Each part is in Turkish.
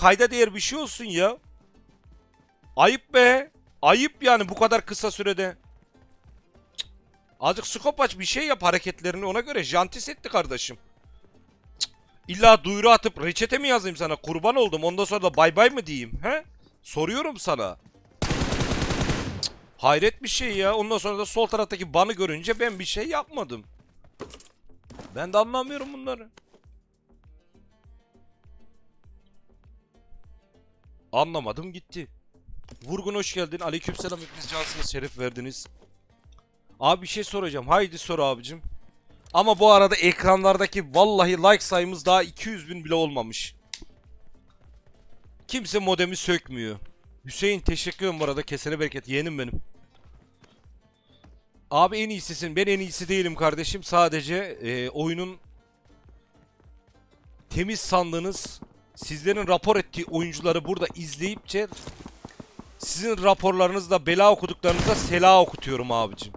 kayda değer bir şey olsun ya. Ayıp be. Ayıp yani bu kadar kısa sürede. Cık. Azıcık skop aç bir şey yap hareketlerini ona göre jantis etti kardeşim. İlla duyuru atıp reçete mi yazayım sana kurban oldum ondan sonra da bay bay mı diyeyim he? Soruyorum sana. Hayret bir şey ya ondan sonra da sol taraftaki banı görünce ben bir şey yapmadım. Ben de anlamıyorum bunları. Anlamadım gitti. Vurgun hoş geldin. Aleykümselam hepiniz cansınız. Şeref verdiniz. Abi bir şey soracağım. Haydi sor abicim. Ama bu arada ekranlardaki vallahi like sayımız daha 200 bin bile olmamış. Kimse modemi sökmüyor. Hüseyin teşekkür ederim bu arada. Kesene bereket. Yeğenim benim. Abi en iyisisin. Ben en iyisi değilim kardeşim. Sadece e, oyunun temiz sandığınız sizlerin rapor ettiği oyuncuları burada izleyipçe sizin raporlarınızda bela okuduklarınızda sela okutuyorum abicim.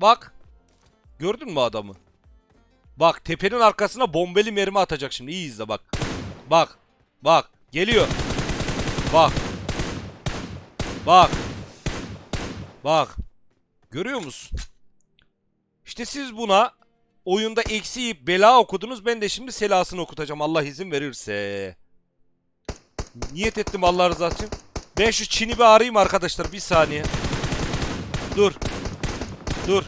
Bak. Gördün mü adamı? Bak tepenin arkasına bombeli mermi atacak şimdi. İyi izle bak. Bak. Bak. Geliyor. Bak. Bak. Bak. Görüyor musun? İşte siz buna oyunda eksi yiyip bela okudunuz. Ben de şimdi selasını okutacağım Allah izin verirse. Niyet ettim Allah rızası için. Ben şu Çin'i bir arayayım arkadaşlar bir saniye. Dur. Dur.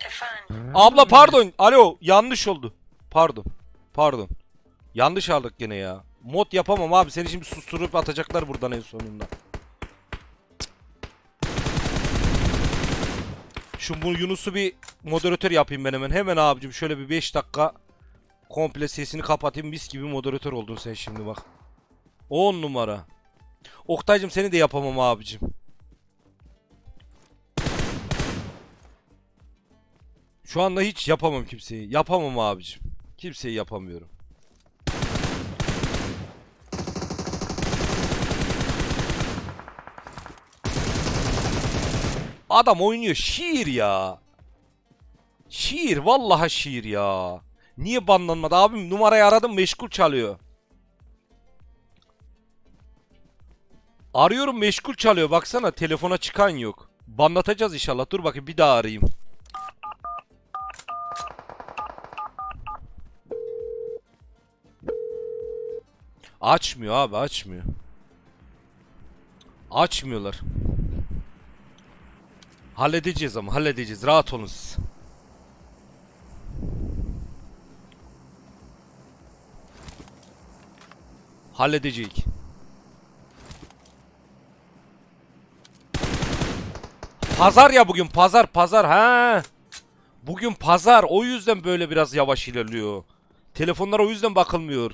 Efendim. Abla pardon. Alo yanlış oldu. Pardon. Pardon. Yanlış aldık gene ya. Mod yapamam abi. Seni şimdi susturup atacaklar buradan en sonunda. Şu bu Yunus'u bir moderatör yapayım ben hemen. Hemen abicim şöyle bir 5 dakika komple sesini kapatayım. Mis gibi moderatör oldun sen şimdi bak. 10 numara. Oktay'cım seni de yapamam abicim. Şu anda hiç yapamam kimseyi. Yapamam abicim. Kimseyi yapamıyorum. Adam oynuyor şiir ya. Şiir vallahi şiir ya. Niye banlanmadı abim numarayı aradım meşgul çalıyor. Arıyorum meşgul çalıyor baksana telefona çıkan yok. Banlatacağız inşallah dur bakayım bir daha arayayım. Açmıyor abi açmıyor. Açmıyorlar. Halledeceğiz ama halledeceğiz. Rahat olun siz. Halledecek. Pazar ya bugün pazar pazar ha. Bugün pazar o yüzden böyle biraz yavaş ilerliyor. Telefonlara o yüzden bakılmıyor.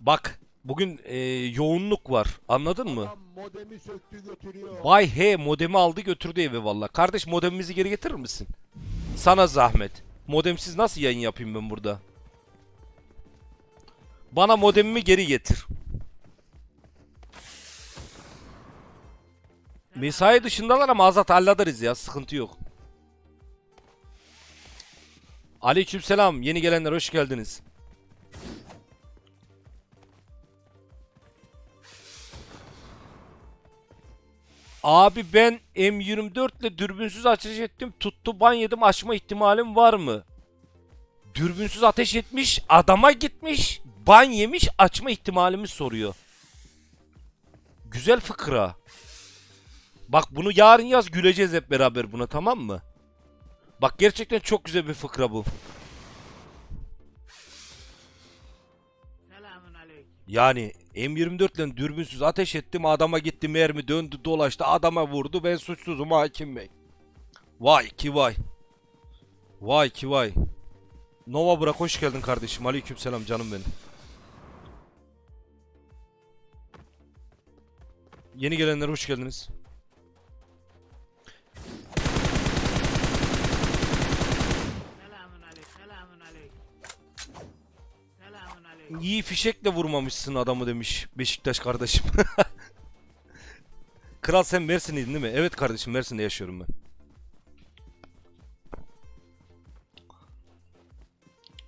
Bak bugün e, yoğunluk var anladın mı? Adam modemi söktü götürüyor. Vay he modemi aldı götürdü eve valla. Kardeş modemimizi geri getirir misin? Sana zahmet. Modemsiz nasıl yayın yapayım ben burada? Bana modemimi geri getir. Mesai dışındalar ama azat hallederiz ya sıkıntı yok. Aleykümselam yeni gelenler hoş geldiniz. Abi ben M24 ile dürbünsüz ateş ettim. Tuttu ban yedim açma ihtimalim var mı? Dürbünsüz ateş etmiş. Adama gitmiş. Ban yemiş açma ihtimalimi soruyor. Güzel fıkra. Bak bunu yarın yaz güleceğiz hep beraber buna tamam mı? Bak gerçekten çok güzel bir fıkra bu. Yani M24 ile dürbünsüz ateş ettim adama gitti mermi döndü dolaştı adama vurdu ben suçsuzum hakim bey. Vay ki vay. Vay ki vay. Nova bırak hoş geldin kardeşim. Aleykümselam canım benim. Yeni gelenler hoş geldiniz. İyi fişekle vurmamışsın adamı demiş Beşiktaş kardeşim. Kral sen Mersin'liydin değil mi? Evet kardeşim Mersin'de yaşıyorum ben.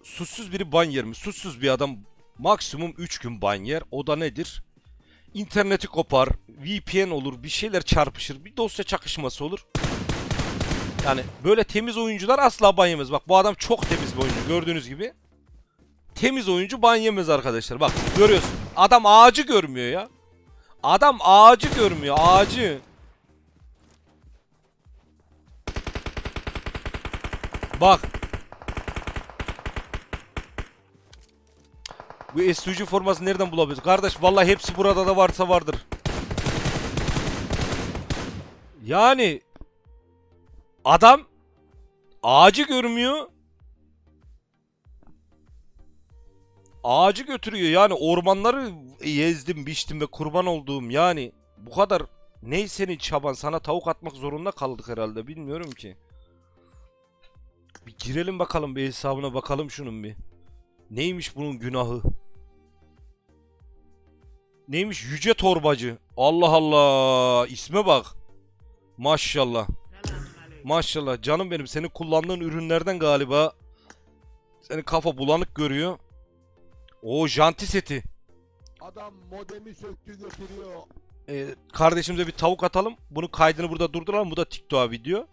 Suçsuz biri ban yer mi? Suçsuz bir adam maksimum 3 gün ban yer. O da nedir? İnterneti kopar, VPN olur, bir şeyler çarpışır, bir dosya çakışması olur. Yani böyle temiz oyuncular asla ban yemez. Bak bu adam çok temiz bir oyuncu gördüğünüz gibi. Temiz oyuncu ban yemez arkadaşlar. Bak görüyorsun. Adam ağacı görmüyor ya. Adam ağacı görmüyor ağacı. Bak. Bu SUG forması nereden bulabiliriz? Kardeş vallahi hepsi burada da varsa vardır. Yani adam ağacı görmüyor. Ağacı götürüyor yani ormanları yezdim, biçtim ve kurban olduğum yani bu kadar ney senin çaban sana tavuk atmak zorunda kaldık herhalde bilmiyorum ki. Bir girelim bakalım bir hesabına bakalım şunun bir. Neymiş bunun günahı? Neymiş yüce torbacı. Allah Allah isme bak. Maşallah. Maşallah canım benim senin kullandığın ürünlerden galiba senin kafa bulanık görüyor. O janti seti. Adam modemi söktü götürüyor. Ee, kardeşimize bir tavuk atalım. Bunun kaydını burada durduralım. Bu da TikTok'a video.